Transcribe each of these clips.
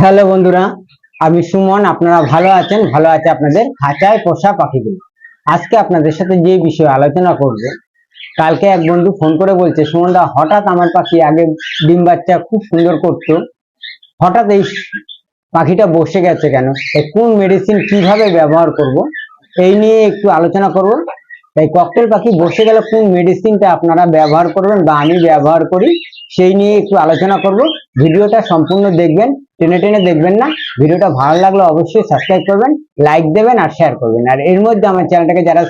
Hello বন্ধুরা, আমি সুমন, আপনারা ভালো আছেন? ভালো আছে আপনাদের খাঁচায় পোষা পাখিগুলো। আজকে আপনাদের সাথে যে বিষয়ে আলোচনা করব, কালকে এক বন্ধু ফোন করে বলছে, সুমনদা, হঠাৎ আমার পাখি আগে ডিম বাচ্চা খুব সুন্দর করতো, হঠাৎ এই পাখিটা বসে গেছে কেন? কোন মেডিসিন কীভাবে ব্যবহার করব? এই নিয়ে একটু আলোচনা করব। তাই ককটেল পাখি বসে গেলে কোন মেডিসিনটা আপনারা ব্যবহার করবেন বা আমি ব্যবহার করি, সেই নিয়ে একটু আলোচনা করব। ভিডিওটা সম্পূর্ণ দেখবেন, টেনে টেনে দেখবেন না। ভিডিওটা ভালো লাগলে অবশ্যই সাবস্ক্রাইব করবেন লাইক দেবেন আর শেয়ার করবেন। আর এর মধ্যে আমার চ্যানেলটাকে যারা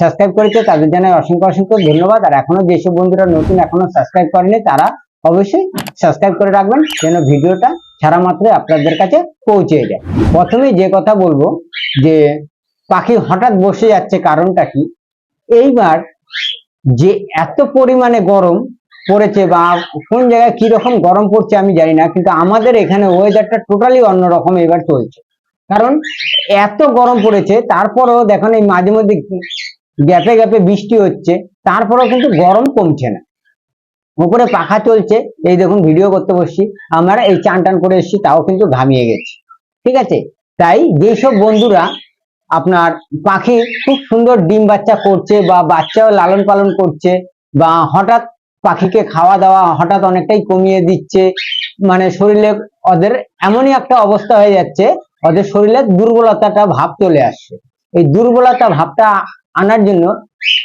সাবস্ক্রাইব করেছে, তাদের জন্য অসংখ্য অসংখ্য ধন্যবাদ। আর এখনও যেসব বন্ধুরা নতুন এখনও সাবস্ক্রাইব করেনি, তারা অবশ্যই সাবস্ক্রাইব করে রাখবেন, যেন ভিডিওটা ছাড়া মাত্রই আপনাদের কাছে পৌঁছে যায়। প্রথমে যে কথা বলব, যে পাখি হঠাৎ বসে যাচ্ছে কারণটা কি? এইবার যে এত পরিমাণে গরম পড়েছে বা কোন জায়গায় কি রকম গরম পড়ছে আমি জানি না, কিন্তু আমাদের এখানে ওয়েদারটা টোটালি অন্যরকম এবার চলছে। কারণ এত গরম পড়েছে, তারপরেও দেখুন এই মাঝে মধ্যে গ্যাপে গ্যাপে বৃষ্টি হচ্ছে, তারপরেও কিন্তু গরম কমছে না। উপরে পাখা চলছে, এই দেখুন ভিডিও করতে বসছি, আমরা এই চান টান করে এসেছি, তাও কিন্তু ঘামিয়ে গেছি। ঠিক আছে? তাই যেসব বন্ধুরা আপনার পাখি খুব সুন্দর ডিম বাচ্চা করছে বা বাচ্চাও লালন পালন করছে বা হঠাৎ পাখিকে খাওয়া দাওয়া হঠাৎ অনেকটাই কমিয়ে দিচ্ছে মানে শরীরে ওদের এমনই একটা অবস্থা হয়ে যাচ্ছে, ওদের শরীরে দুর্বলতাটা ভাব চলে আসছে। এই দুর্বলতা ভাবটা আনার জন্য,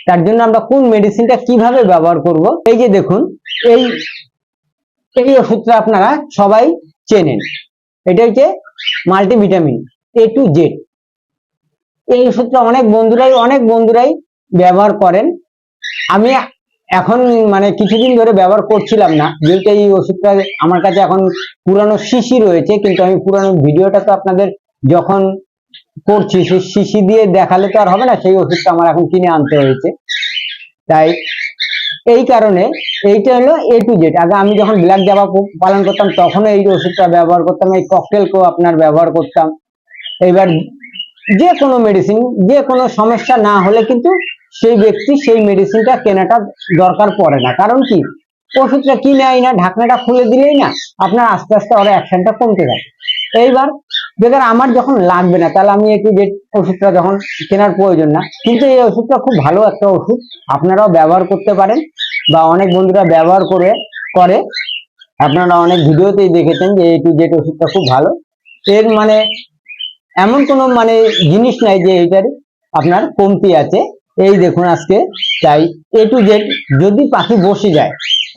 তার জন্য আমরা কোন মেডিসিনটা কীভাবে ব্যবহার করব, এই যে দেখুন, এই এই ওষুধটা আপনারা সবাই চেনেন। এটা হচ্ছে মাল্টিভিটামিন এ টু জেড এই ওষুধটা অনেক বন্ধুরাই অনেক বন্ধুরাই ব্যবহার করেন। আমি এখন মানে কিছুদিন ধরে ব্যবহার করছিলাম না, যেহেতু এই ওষুধটা আমার কাছে এখন পুরানো শিশি রয়েছে, কিন্তু আমি পুরানো ভিডিওটা তো আপনাদের যখন করছি, সেই শিশি দিয়ে দেখালে তো আর হবে না, সেই ওষুধটা আমার এখন কিনে আনতে হয়েছে। তাই এই কারণে এইটা হলো এ টু জেড আগে আমি যখন ব্ল্যাক জাবা পালন করতাম তখন এই ওষুধটা ব্যবহার করতাম, এই ককটেলকেও আপনার ব্যবহার করতাম। এবার যে কোনো মেডিসিন যে কোনো সমস্যা না হলে কিন্তু সেই ব্যক্তি সেই মেডিসিনটা কেনাটা দরকার পড়ে না। কারণ কি? ওষুধটা কিনে আই না, ঢাকনাটা খুলে দিলেই না আপনার আস্তে আস্তে ওর অ্যাকশনটা কমতে যায় এইবার বেকার আমার যখন লাগবে না, তাহলে আমি একটু যে ওষুধটা যখন কেনার প্রয়োজন না, কিন্তু এই ওষুধটা খুব ভালো একটা ওষুধ, আপনারাও ব্যবহার করতে পারেন বা অনেক বন্ধুরা ব্যবহার করে করে। আপনারা অনেক ভিডিওতেই দেখেছেন যে এই টু জেড ওষুধটা খুব ভালো। এর মানে এমন কোনো মানে জিনিস নাই যে এইটার আপনার কমতি আছে। এই দেখুন আজকে, তাই এ টু জেড যদি পাখি বসে যায়,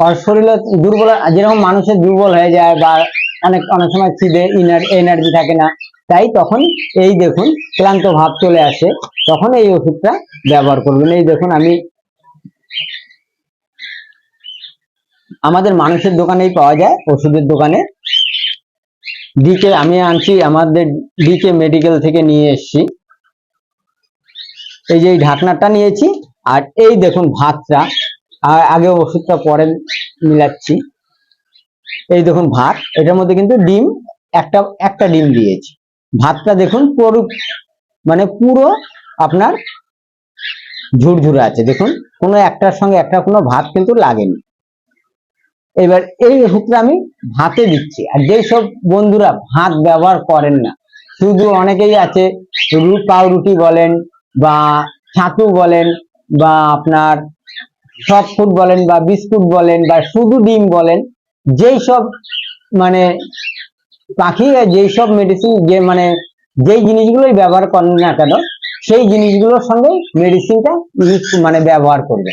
আর শরীরে দুর্বল, যেরকম মানুষের দুর্বল হয়ে যায় বা অনেক অনেক সময় খিদে ইনার এনার্জি থাকে না, তাই তখন এই দেখুন ক্লান্ত ভাব চলে আসে, তখন এই ওষুধটা ব্যবহার করবেন। এই দেখুন আমি আমাদের মানুষের দোকানেই পাওয়া যায় ওষুধের দোকানে। ডিকে আমি আনছি, আমাদের ডিকে মেডিকেল থেকে নিয়ে এসেছি। এই যে এই ঢাকনাটা নিয়েছি, আর এই দেখুন ভাতটা, আর আগে ওষুধটা পরে মিলাচ্ছি। এই দেখুন ভাত, এটার মধ্যে কিন্তু ডিম, একটা একটা ডিম দিয়েছি। ভাতটা দেখুন পুরো মানে পুরো আপনার ঝুরঝুরে আছে, দেখুন। কোনো একটার সঙ্গে একটা কোনো ভাত কিন্তু লাগেনি। এবার এই ওষুধটা আমি ভাতে দিচ্ছে। আর যেই সব বন্ধুরা ভাত ব্যবহার করেন না, শুধু অনেকেই আছে পাউরুটি বলেন বা ছাতু বলেন বা আপনার সফট ফুড বলেন বা বিস্কুট বলেন বা শুধু ডিম বলেন, যেই সব মানে পাখি যেই সব মেডিসিন যে মানে যেই জিনিসগুলোই ব্যবহার করেন না কেন, সেই জিনিসগুলোর সঙ্গে মেডিসিনটা মানে ব্যবহার করবে।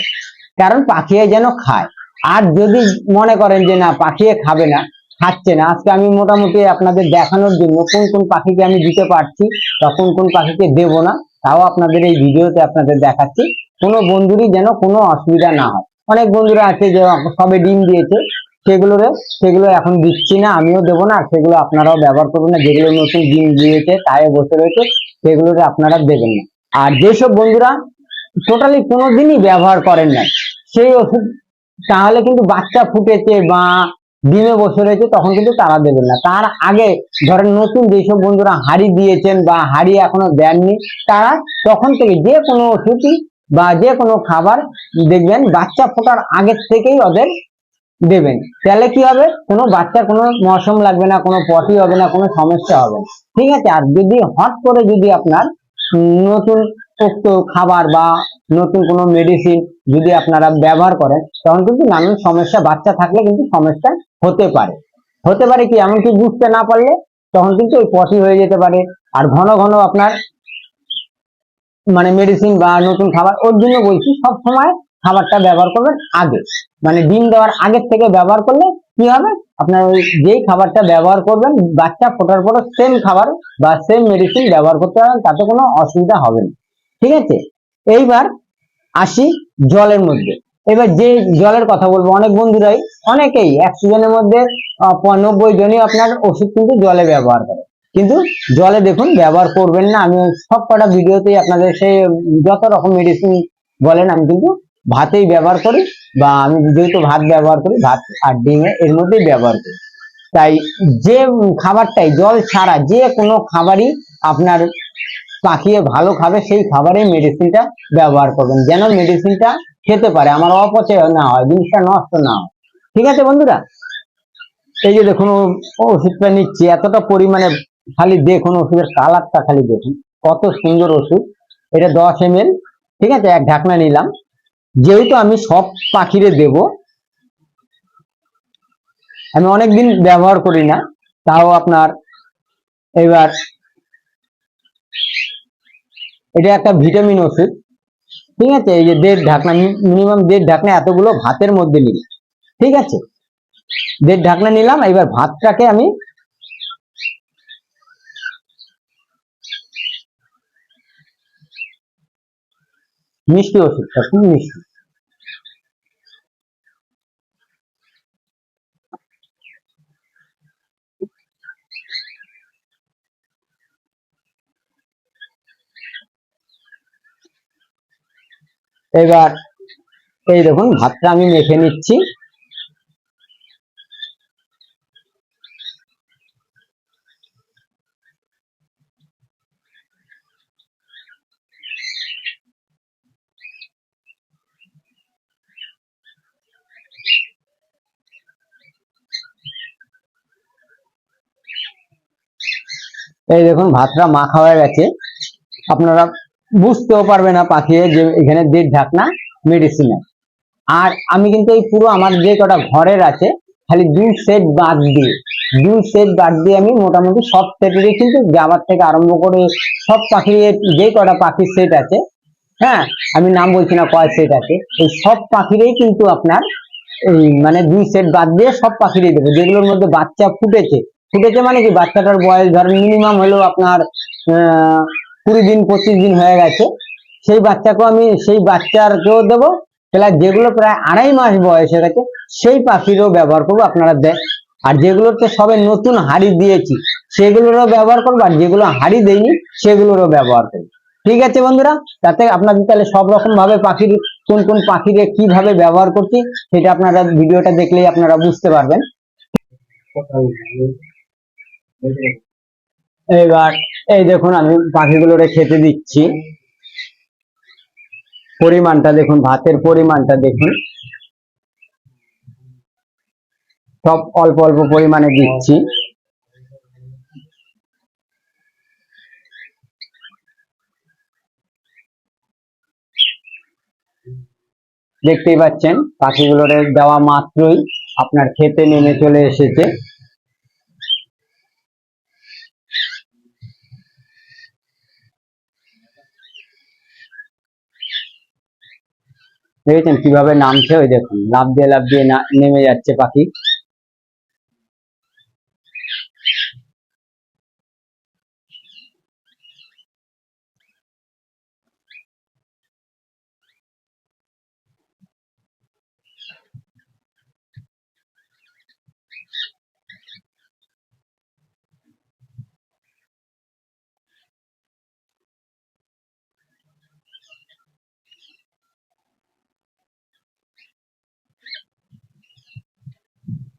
কারণ পাখিয়ে যেন খায়। আর যদি মনে করেন যে না পাখিয়ে খাবে না, খাচ্ছে না, আজকে আমি মোটামুটি আপনাদের দেখানোর জন্য কোন কোন পাখিকে আমি দিতে পারছি বা কোন কোন পাখিকে দেব না, তাও আপনাদের এই ভিডিওতে আপনাদের দেখাচ্ছি। কোনো বন্ধুরই যেন কোনো অসুবিধা না হয়। অনেক বন্ধুরা আছে যে সবে ডিম দিয়েছে, সেগুলোরে, সেগুলো এখন দিচ্ছি না, আমিও দেবো না, সেগুলো আপনারাও ব্যবহার করবেন না, যেগুলো নতুন ডিম দিয়েছে তাই বসে রয়েছে, সেগুলোরে আপনারা দেবেন না। আর যেসব বন্ধুরা টোটালি কোনোদিনই ব্যবহার করেন না সেই ওষুধ তাহলে কিন্তু বাচ্চা ফুটেছে বা ডিমে বসে রয়েছে, তখন কিন্তু তারা দেবেন না। তার আগে ধরেন নতুন যেসব বন্ধুরা হাড়ি দিয়েছেন বা হাড়ি এখনও দেননি, তারা তখন থেকে যে কোনো ওষুধই বা যে কোনো খাবার দেখবেন বাচ্চা ফোটার আগের থেকেই ওদের দেবেন। তাহলে কি হবে? কোনো বাচ্চার কোনো মৌসুম লাগবে না, কোনো পটি হবে না, কোনো সমস্যা হবে ঠিক আছে? আর যদি হট করে যদি আপনার নতুন উক্ত খাবার বা নতুন কোনো মেডিসিন যদি আপনারা ব্যবহার করেন, তখন কিন্তু নানান সমস্যা, বাচ্চা থাকলে কিন্তু সমস্যা হতে পারে। হতে পারে কি? এমনকি বুঝতে না পারলে তখন কিন্তু ওই পটি হয়ে যেতে পারে। আর ঘন ঘন আপনার মানে মেডিসিন বা নতুন খাবার, ওর জন্য বলছি সব সময় খাবারটা ব্যবহার করবেন আগে। মানে ডিম দেওয়ার আগের থেকে ব্যবহার করলে কি হবে? আপনার ওই যেই খাবারটা ব্যবহার করবেন, বাচ্চা ফোটার পরে সেম খাবার বা সেম মেডিসিন ব্যবহার করতে পারবেন, তাতে কোনো অসুবিধা হবে না। ঠিক আছে? এইবার আসি জলের মধ্যে। এবার যে জলের কথা বলব, অনেক বন্ধুরাই, অনেকেই একশো জনের মধ্যে নব্বই জনই আপনার ওষুধ কিন্তু জলে ব্যবহার করে। কিন্তু জলে দেখুন, ব্যবহার করবেন না। আমি সব কটা ভিডিওতেই আপনাদের সেই যত রকম মেডিসিন বলেন, আমি কিন্তু ভাতেই ব্যবহার করি বা আমি যেহেতু ভাত ব্যবহার করি, ভাত আর ডিমে এর মধ্যেই ব্যবহার করি। তাই যে খাবারটাই, জল ছাড়া যে কোনো খাবারই আপনার পাখিয়ে ভালো খাবে, সেই খাবারেই মেডিসিনটা ব্যবহার করবেন। যেন মেডিসিনটা খেতে পারে, আমার অপচয় না হয়, জিনিসটা নষ্ট না হয়। ঠিক আছে বন্ধুরা? এই যে দেখুন, ওষুধটা নিচ্ছি, এতটা পরিমাণে খালি দেখুন, ওষুধের কালারটা খালি দেখুন, কত সুন্দর ওষুধ। এটা দশ এম ঠিক আছে? এক ঢাকনা নিলাম। যেহেতু আমি সব পাখিরে দেব, আমি অনেকদিন ব্যবহার করি না, তাও আপনার এবার এটা একটা ভিটামিন ওষুধ। ঠিক আছে? এই যে দেড় ঢাকনা মিনিমাম দেড় ঢাকনা এতগুলো ভাতের মধ্যে নিলাম। ঠিক আছে? দেড় ঢাকনা নিলাম, এবার ভাতটাকে আমি মিষ্টি ওষুধটা, খুব মিষ্টি। এবার এই দেখুন ভাতটা আমি মেখে নিচ্ছি। এই দেখুন ভাতটা মাখা হয়ে গেছে। আপনারা বুঝতেও পারবে না পাখি যে এখানে দেড় ঢাকনা মেডিসিন আর আমি কিন্তু এই পুরো আমার যে কটা ঘরের আছে খালি দুই সেট বাদ দিয়ে দুই সেট বাদ দিয়ে আমি মোটামুটি সব সেটেরই কিন্তু জামার থেকে আরম্ভ করে সব পাখির যে কটা পাখির সেট আছে হ্যাঁ আমি নাম বলছি না কয় সেট আছে এই সব পাখিরই কিন্তু আপনার মানে দুই সেট বাদ দিয়ে সব পাখিরই দেবো। যেগুলোর মধ্যে বাচ্চা ফুটেছে ফুটেছে মানে কি? বাচ্চাটার বয়স ধরেন মিনিমাম হলো আপনার আহ, কুড়ি দিন, পঁচিশ দিন হয়ে গেছে। সেই বাচ্চাকেও আমি, সেই বাচ্চারকেও দেবো। প্লাস যেগুলো প্রায় আড়াই মাস বয়স হয়ে সেই পাখিরও ব্যবহার করব আপনারা দেন আর যেগুলোতে সবে নতুন হাড়ি দিয়েছি, সেগুলোরও ব্যবহার করব, আর যেগুলো হাড়ি দেয়নি সেগুলোরও ব্যবহার করব। ঠিক আছে বন্ধুরা? তাতে আপনাদের তাহলে সব রকম ভাবে পাখির, কোন কোন পাখিরে কীভাবে ব্যবহার করছি, সেটা আপনারা ভিডিওটা দেখলেই আপনারা বুঝতে পারবেন। এবার এই দেখুন, আমি পাখিগুলোরে খেতে দিচ্ছি। পরিমাণটা দেখুন, ভাতের পরিমাণটা দেখুন। সব অল্প অল্প পরিমাণে দিচ্ছি। দেখতেই পাচ্ছেন, পাখিগুলোর দেওয়া মাত্রই আপনার খেতে নেমে চলে এসেছে। দেখেছেন কীভাবে নামছে? ওই দেখুন লাফ দিয়ে লাফ দিয়ে নেমে যাচ্ছে পাখি।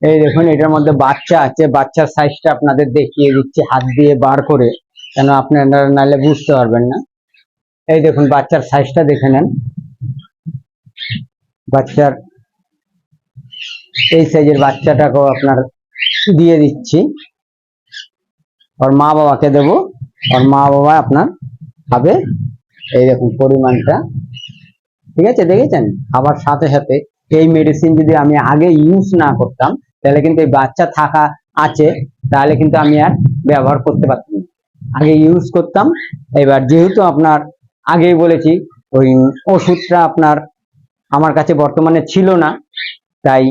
এই দেখুন, এটার মধ্যে বাচ্চা আছে। বাচ্চার সাইজটা আপনাদের দেখিয়ে দিচ্ছি, হাত দিয়ে বার করে কেন আপনারা নাহলে বুঝতে পারবেন না। এই দেখুন, বাচ্চার সাইজটা দেখে নেন। বাচ্চার এই সাইজের বাচ্চাটাকেও আপনার দিয়ে দিচ্ছি। ওর মা বাবাকে দেব। ওর মা বাবা আপনার খাবে। এই দেখুন, পরিমাণটা। ঠিক আছে, দেখেছেন? খাবার সাথে সাথে এই মেডিসিন যদি আমি আগে ইউজ না করতাম তাহলে কিন্তু এই বাচ্চা থাকা আছে, তাহলে কিন্তু আমি আর ব্যবহার করতে পারতাম। আগে ইউজ করতাম, এবার যেহেতু আপনার আগেই বলেছি, ওই ওষুধটা আপনার আমার কাছে বর্তমানে ছিল না, তাই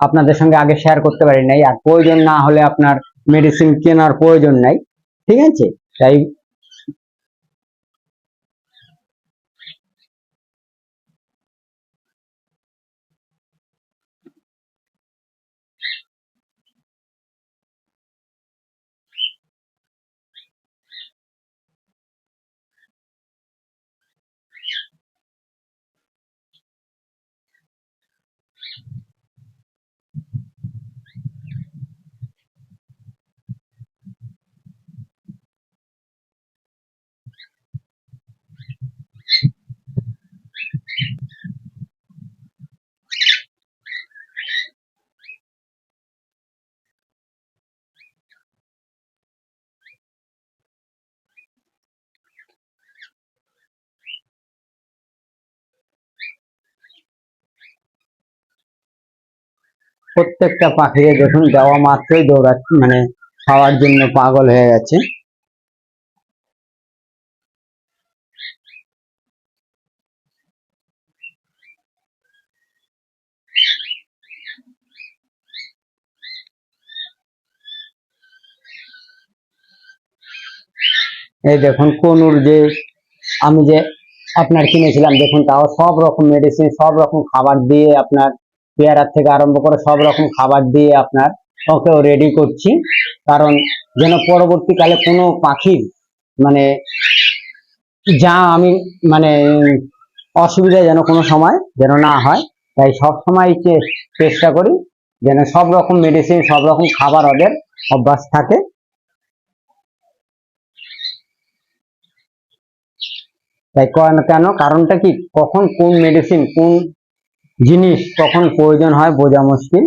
আপনাদের সঙ্গে আগে শেয়ার করতে পারি নাই, আর প্রয়োজন না হলে আপনার মেডিসিন কেনার প্রয়োজন নাই, ঠিক আছে তাই প্রত্যেকটা পাখিরে দেখুন, দেওয়া মাত্রই দৌড়াচ্ছে মানে খাওয়ার জন্য পাগল হয়ে গেছে। এই দেখুন, কোনুর যে, আমি যে আপনার কিনেছিলাম, দেখুন, তাও সব রকম মেডিসিন সব রকম খাবার দিয়ে আপনার পেয়ারার থেকে আরম্ভ করে সব রকম খাবার দিয়ে আপনার ওকেও রেডি করছি। কারণ যেন পরবর্তীকালে কোনো পাখির মানে যা আমি মানে অসুবিধা যেন কোনো সময় যেন না হয়, তাই সব সময় চেষ্টা করি যেন সব রকম মেডিসিন সব রকম খাবার ওদের অভ্যাস থাকে। তাই কেন কেন? কারণটা কি? কখন কোন মেডিসিন কোন জিনিস কখন প্রয়োজন হয় বোঝা মুশকিল।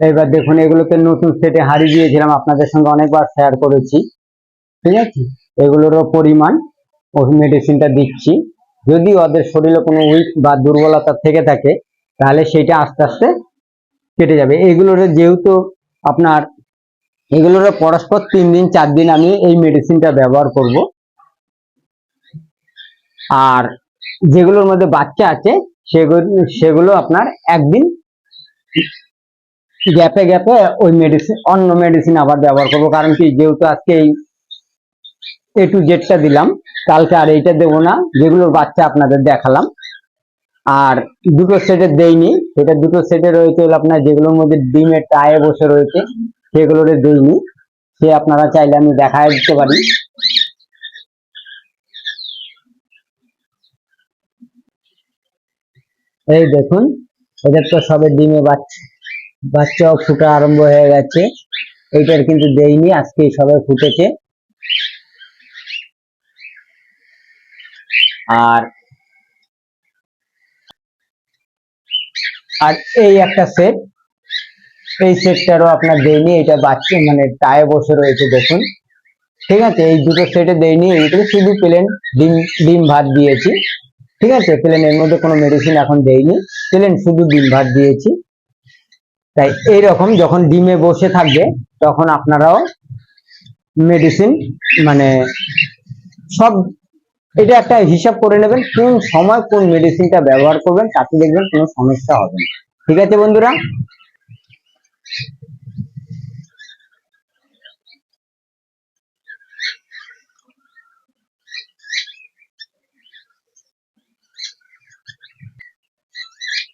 এবার দেখুন, এগুলোকে নতুন সেটে হারিয়ে দিয়েছিলাম, আপনাদের সঙ্গে অনেকবার শেয়ার করেছি। ঠিক আছে? এগুলোরও পরিমাণ ওই মেডিসিনটা দিচ্ছি। যদি ওদের শরীরে কোনো উইক বা দুর্বলতা থেকে থাকে, তাহলে সেটা আস্তে আস্তে কেটে যাবে। এগুলোর যেহেতু আপনার, এগুলোর পরস্পর তিন দিন, চার দিন আমি এই মেডিসিনটা ব্যবহার করব। আর যেগুলোর মধ্যে বাচ্চা আছে, সেগুলো সেগুলো আপনার একদিন গ্যাপে গ্যাপে ওই মেডিসিন অন্য মেডিসিন আবার ব্যবহার করব। কারণ কি, যেহেতু আজকে এই এ টু জেডটা দিলাম, কালকে আর এইটা দেবো না, যেগুলোর বাচ্চা আপনাদের দেখালাম। আর দুটো সেটের দেইনি, সেটা দুটো সেটে রয়েছে আপনার যেগুলোর মধ্যে ডিমের টায়ে বসে রয়েছে, সেগুলোর দেইনি। সে আপনারা চাইলে আমি দেখায় দিতে পারি। এই দেখুন, এদের তো সবে ডিমে বাচ্চা, বাচ্চাও ফুটা আরম্ভ হয়ে গেছে। এইটার কিন্তু দেইনি আজকে সবে ফুটেছে। আর আর এই একটা সেট এই সেটটারও আপনার দেয়নি এটা বাচ্চা মানে টায়ে বসে রয়েছে, দেখুন। ঠিক আছে, এই দুটো সেটে দেয়নি এইগুলো শুধু প্লেন ডিম ডিম ভাত দিয়েছি। ঠিক আছে? প্লেন এর মধ্যে কোনো মেডিসিন এখন দেয়নি প্লেন শুধু ডিম ভাত দিয়েছি। তাই এইরকম যখন ডিমে বসে থাকবে, তখন আপনারাও মেডিসিন মানে সব, এটা একটা হিসাব করে নেবেন কোন সময় কোন মেডিসিনটা ব্যবহার করবেন, তাতে দেখবেন কোনো সমস্যা হবে না। ঠিক আছে বন্ধুরা?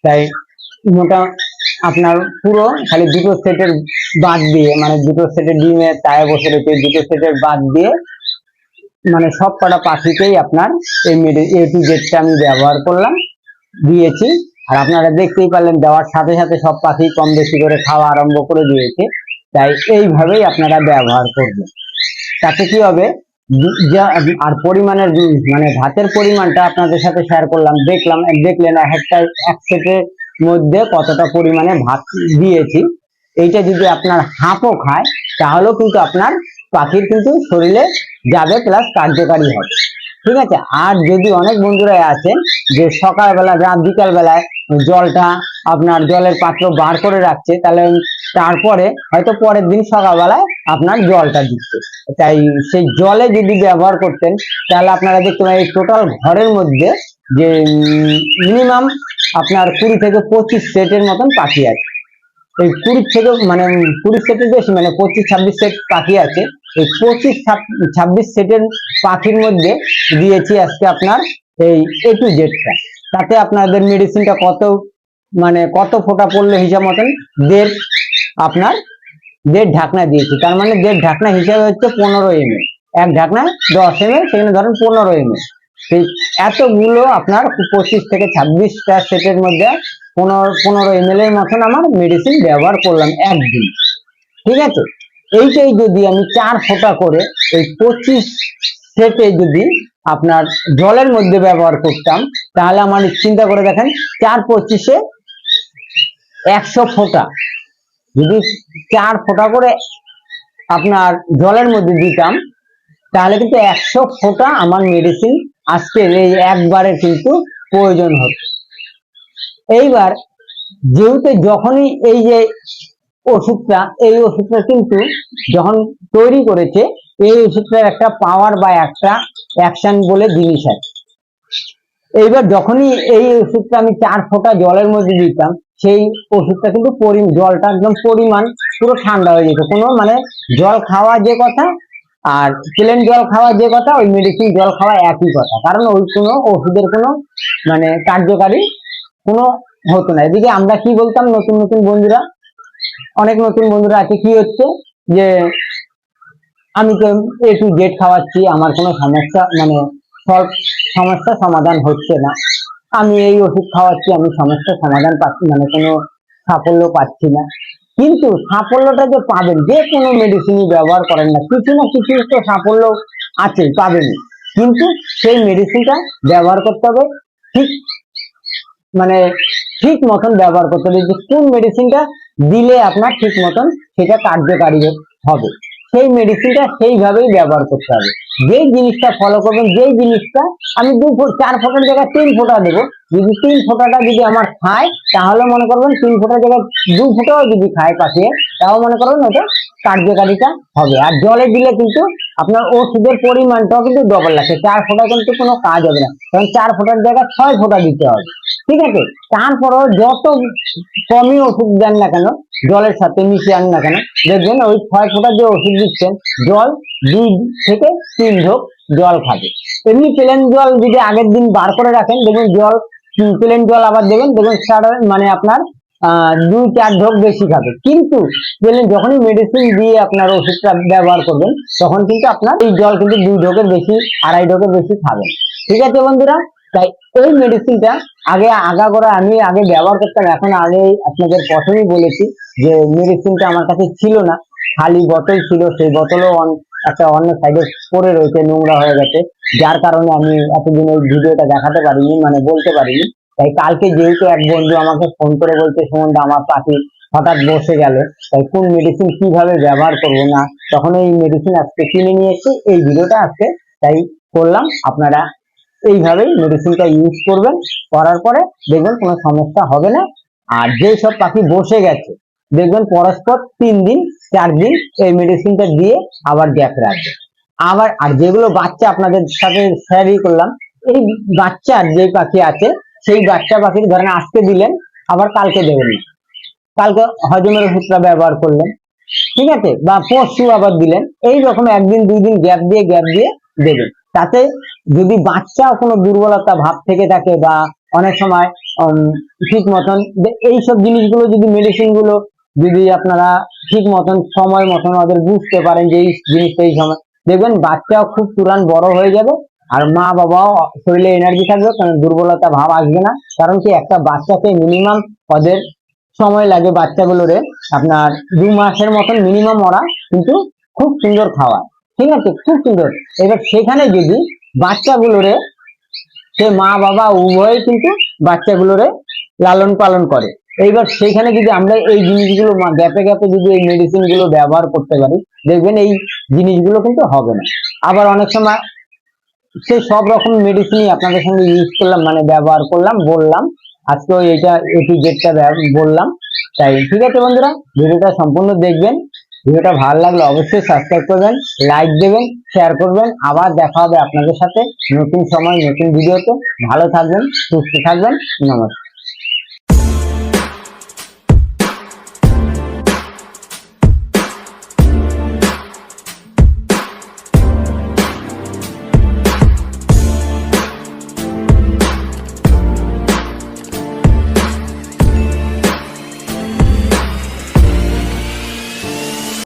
তাই মোটা আপনার পুরো খালি দুটো সেটের বাদ দিয়ে মানে দুটো সেটের ডিমে তায়ে বসে রয়েছে দুটো সেটের বাদ দিয়ে মানে সব কটা পাখিতেই আপনার এই এ টু জেডটা আমি ব্যবহার করলাম, দিয়েছি। আর আপনারা দেখতেই পারলেন দেওয়ার সাথে সাথে সব পাখি কম বেশি করে খাওয়া আরম্ভ করে দিয়েছে। তাই এইভাবেই আপনারা ব্যবহার করবেন। তাতে কি হবে? আর পরিমাণের মানে ভাতের পরিমাণটা আপনাদের সাথে শেয়ার করলাম। দেখলাম, দেখলেন এক একটা, এক সেটের মধ্যে কতটা পরিমাণে ভাত দিয়েছি। এইটা যদি আপনার হাঁপও খায়, তাহলেও কিন্তু আপনার পাখির কিন্তু শরীরে যাবে প্লাস কার্যকারী হবে। ঠিক আছে? আর যদি অনেক বন্ধুরা আছেন যে সকালবেলা রাত বিকাল বেলায় জলটা আপনার জলের পাত্র বার করে রাখছে, তাহলে তারপরে হয়তো পরের দিন সকালবেলায় আপনার জলটা দিচ্ছে। তাই সেই জলে যদি ব্যবহার করতেন, তাহলে আপনারা দেখতে পাবেন টোটাল ঘরের মধ্যে যে মিনিমাম আপনার কুড়ি থেকে পঁচিশ সেটের মতন পাখি আছে। এই কুড়ি থেকে মানে কুড়ি সেটের বেশি মানে পঁচিশ, ছাব্বিশ সেট পাখি আছে। এই পঁচিশ ছাব- ছাব্বিশ সেটের পাখির মধ্যে দিয়েছি আজকে আপনার এই এ টু। জেডটা তাতে আপনাদের মেডিসিনটা কত মানে কত ফোঁটা পড়ল হিসাব মতন দেড় আপনার দেড় ঢাকনা দিয়েছি। তার মানে দেড় ঢাকনা হিসাবে হচ্ছে পনেরো এম এক ঢাকনা দশ এম সেখানে ধরেন পনেরো এম সেই এতগুলো আপনার পঁচিশ থেকে ছাব্বিশটা সেটের মধ্যে পনেরো পনেরো এম এর মতন আমার মেডিসিন ব্যবহার করলাম একদিন। ঠিক আছে? এইটাই যদি আমি চার ফোঁটা করে এই পঁচিশ সেটে যদি আপনার জলের মধ্যে ব্যবহার করতাম, তাহলে আমার চিন্তা করে দেখেন, চার পঁচিশে একশো ফোঁটা। যদি চার ফোঁটা করে আপনার জলের মধ্যে দিতাম, তাহলে কিন্তু একশো ফোঁটা আমার মেডিসিন আজকে এই একবারে কিন্তু প্রয়োজন হতো। এইবার যেহেতু যখনই এই যে ওষুধটা, এই ওষুধটা কিন্তু যখন তৈরি করেছে, এই ওষুধটার একটা পাওয়ার বা একটা অ্যাকশন বলে জিনিস আছে এইবার যখনই এই ওষুধটা আমি চার ফোঁটা জলের মধ্যে দিতাম, সেই ওষুধটা কিন্তু জলটা একদম পরিমাণ পুরো ঠান্ডা হয়ে যেত। কোনো মানে জল খাওয়া যে কথা আর প্লেন জল খাওয়া যে কথা, ওই মেডিসিন জল খাওয়া একই কথা। কারণ ওই কোনো ওষুধের কোনো মানে কার্যকারী কোনো হতো না। এদিকে আমরা কি বলতাম নতুন নতুন বন্ধুরা? অনেক নতুন বন্ধুরা আছে, কি হচ্ছে? যে আমি তো এ টু জেড খাওয়াচ্ছি, আমার কোনো সমস্যা মানে সব সমস্যা সমাধান হচ্ছে না। আমি এই ওষুধ খাওয়াচ্ছি, আমি সমস্যার সমাধান পাচ্ছি মানে কোনো সাফল্য পাচ্ছি না। কিন্তু সাফল্যটা যে পাবেন, যে কোনো মেডিসিনই ব্যবহার করেন না, কিছু না কিছু তো সাফল্য আছে পাবেন কিন্তু সেই মেডিসিনটা ব্যবহার করতে হবে, ঠিক মানে ঠিক মতন ব্যবহার করতে হবে। যে কোন মেডিসিনটা দিলে আপনার ঠিক মতন সেটা কার্যকারী হবে। সেই মেডিসিনটা সেইভাবেই ব্যবহার করতে হবে। যেই জিনিসটা ফলো করবেন, যেই জিনিসটা আমি দু ফুট, চার ফোঁটার জায়গায় তিন ফোটা দেবো যদি তিন ফোঁটাটা যদি আমার খায়, তাহলে মনে করবেন তিন ফোঁটা জায়গায় দু ফোঁটাও যদি খায় পাশে, তাও মনে করবেন ওটা কার্যকারিতা হবে। আর জলে দিলে কিন্তু আপনার ওষুধের পরিমাণটাও কিন্তু ডবল লাগছে চার ফোঁটা কিন্তু কোনো কাজ হবে না। কারণ চার ফোঁটার জায়গায় ছয় ফোঁটা দিতে হবে। ঠিক আছে? তারপরেও যত কমই ওষুধ দেন না কেন, জলের সাথে মিশিয়ে আন না কেন, দেখবেন ওই ছয় ফোঁটা যে ওষুধ দিচ্ছেন, জল দুই থেকে তিন ঢোক জল খাবে। এমনি প্লেন জল যদি আগের দিন বার করে রাখেন, দেখবেন জল প্লেন জল আবার দেবেন, দেখবেন সারা- মানে আপনার দুই চার ঢোক বেশি খাবে। কিন্তু প্লেন যখনই মেডিসিন দিয়ে আপনার ওষুধটা ব্যবহার করবেন, তখন কিন্তু আপনার এই জল কিন্তু দুই ঢোকের বেশি, আড়াই ঢোকের বেশি খাবেন ঠিক আছে বন্ধুরা? তাই এই মেডিসিনটা আগে আগাগোড়া আমি আগে ব্যবহার করতাম, এখন আগে আপনাদের প্রথমেই বলেছি যে মেডিসিনটা আমার কাছে ছিল না। খালি বোতল ছিল, সেই বোতলও একটা অন্য সাইডে পড়ে রয়েছে, নোংরা হয়ে গেছে। যার কারণে আমি এতদিন ওই ভিডিওটা দেখাতে পারিনি মানে বলতে পারিনি। তাই কালকে যেহেতু এক বন্ধু আমাকে ফোন করে বলছে সুমনদা আমার পাখি হঠাৎ বসে গেল। তাই কোন মেডিসিন কীভাবে ব্যবহার করব না? তখন এই মেডিসিন আজকে কিনে নিয়ে এসেছি, এই ভিডিওটা আজকে তাই করলাম। আপনারা এইভাবেই মেডিসিনটা ইউজ করবেন। করার পরে দেখবেন কোনো সমস্যা হবে না। আর যেই সব পাখি বসে গেছে, দেখবেন পরস্পর তিন দিন চার দিন এই মেডিসিনটা দিয়ে আবার গ্যাপ রাখবে। আবার আর যেগুলো বাচ্চা আপনাদের সাথে শেয়ারই করলাম, এই বাচ্চার যে পাখি আছে, সেই বাচ্চা পাখির ধরেন আজকে দিলেন, আবার কালকে দেবেন। কালকে হজমের ওষুধটা ব্যবহার করলেন, ঠিক আছে? বা পরশু আবার দিলেন, এই রকম একদিন দুই দিন গ্যাপ দিয়ে গ্যাপ দিয়ে দেবেন। তাতে যদি বাচ্চা কোনো দুর্বলতা ভাব থেকে থাকে বা অনেক সময় ঠিক মতন এইসব জিনিসগুলো যদি মেডিসিনগুলো যদি আপনারা ঠিক মতন সময় মতন ওদের বুঝতে পারেন যে এই জিনিসটা এই সময়, দেখবেন বাচ্চাও খুব তুরান বড় হয়ে যাবে আর মা বাবাও শরীরে এনার্জি থাকবে, কারণ দুর্বলতা ভাব আসবে না। কারণ কি একটা বাচ্চাকে মিনিমাম ওদের সময় লাগে বাচ্চাগুলোরে আপনার দু মাসের মতন মিনিমাম ওরা কিন্তু খুব সুন্দর খাওয়ায়। ঠিক আছে? খুব সুন্দর। এবার সেখানে যদি বাচ্চাগুলোরে, সে মা বাবা উভয় কিন্তু বাচ্চাগুলোরে লালন পালন করে। এইবার সেইখানে যদি আমরা এই জিনিসগুলো গ্যাপে গ্যাপে যদি এই মেডিসিনগুলো ব্যবহার করতে পারি, দেখবেন এই জিনিসগুলো কিন্তু হবে না। আবার অনেক সময় সে সব রকম মেডিসিনই আপনাদের সঙ্গে ইউজ করলাম মানে ব্যবহার করলাম, বললাম। আজকেও এটা এটি জেডটা বললাম। তাই ঠিক আছে বন্ধুরা, ভিডিওটা সম্পূর্ণ দেখবেন। ভিডিওটা ভালো লাগলে অবশ্যই সাবস্ক্রাইব করবেন লাইক দেবেন শেয়ার করবেন। আবার দেখা হবে আপনাদের সাথে নতুন সময়, নতুন ভিডিওতে। ভালো থাকবেন, সুস্থ থাকবেন। নমস্কার।